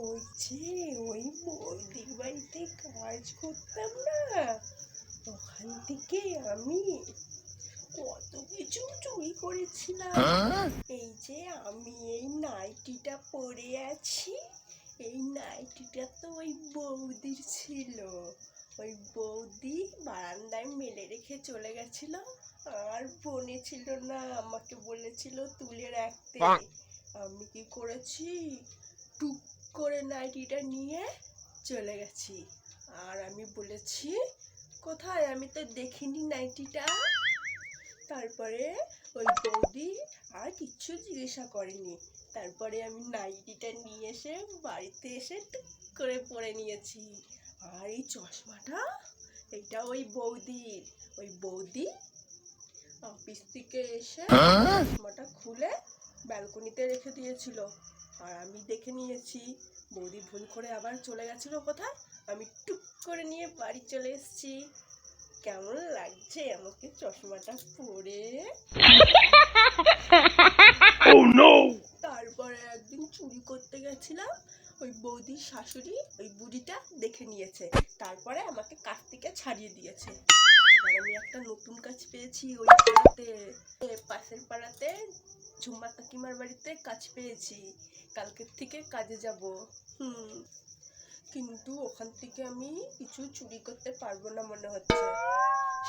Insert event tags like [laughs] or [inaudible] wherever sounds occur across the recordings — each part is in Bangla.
ওই যে ওই বৌদির বাড়িতে কাজ করতাম না। ওখান থেকে আমি কত কিছু চুরি করেছিলাম। এই যে আমি এই নাইটিটা পরে আছি। এই নাইটিটা তো ওই বৌদির ছিল। ওই বৌদি বারান্দায় মেলে রেখে চলে গেছিল। আর বনে ছিল না আমাকে বলেছিল তুলে রাখতে। আমি কি করেছি? নাইটিটা নিয়ে চলে গেছি। আর আমি বলেছি কোথায়? আমি তো দেখিনি নাইটিটা তারপরে ওই বৌদি আর কিচ্ছু জিজ্ঞাসা করেনি। তারপরে আমি নাইটিটা নিয়ে এসে বাড়িতে এসে টুক করে পরে নিয়েছি। আর এই চশমাটা এটা ওই বৌদির। ওই বৌদি অফিস থেকে এসে চশমাটা খুলে ব্যালকনিতে রেখে দিয়েছিল। আর আমি দেখে নিয়েছি। বৌদি ভুল করে আবার চলে গেছিল কোথায়? আমি টুক করে নিয়ে বাড়ি চলে এসেছি। কেমন লাগছে আমাকে চশমাটা পরে? [laughs] Oh তারপরে একদিন চুরি করতে গেছিলাম। ওই বৌদির শাশুড়ি ওই বুড়িটা দেখে নিয়েছে। তারপরে আমাকে কাজ থেকে ছাড়িয়ে দিয়েছে। আবার আমি একটা নতুন কাজ পেয়েছি ওই পাড়াতে। পাশের পাড়াতে ঝুম্মা কাকিমার বাড়িতে কাজ পেয়েছি। কালকের থেকে কাজে যাব। হুম। কিন্তু ওখান থেকে আমি কিছু চুরি করতে পারব না মনে হচ্ছে।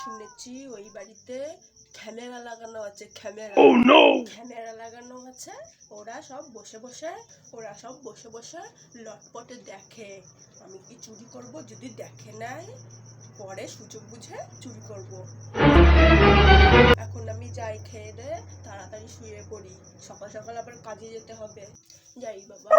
শুনেছি ওই বাড়িতে ক্যামেরা লাগানো আছে ক্যামেরা Oh! ক্যামেরা লাগানো আছে ওরা সব বসে বসে ওরা সব বসে বসে লটপটে দেখে। আমি কি চুরি করব? যদি দেখে নাই পরে সুযোগ বুঝে চুরি করব। এখন আমি যাই, খেয়ে দেয়ে তাড়াতাড়ি শুয়ে পড়ি। সকাল সকাল আবার কাজে যেতে হবে। যাই বাবা।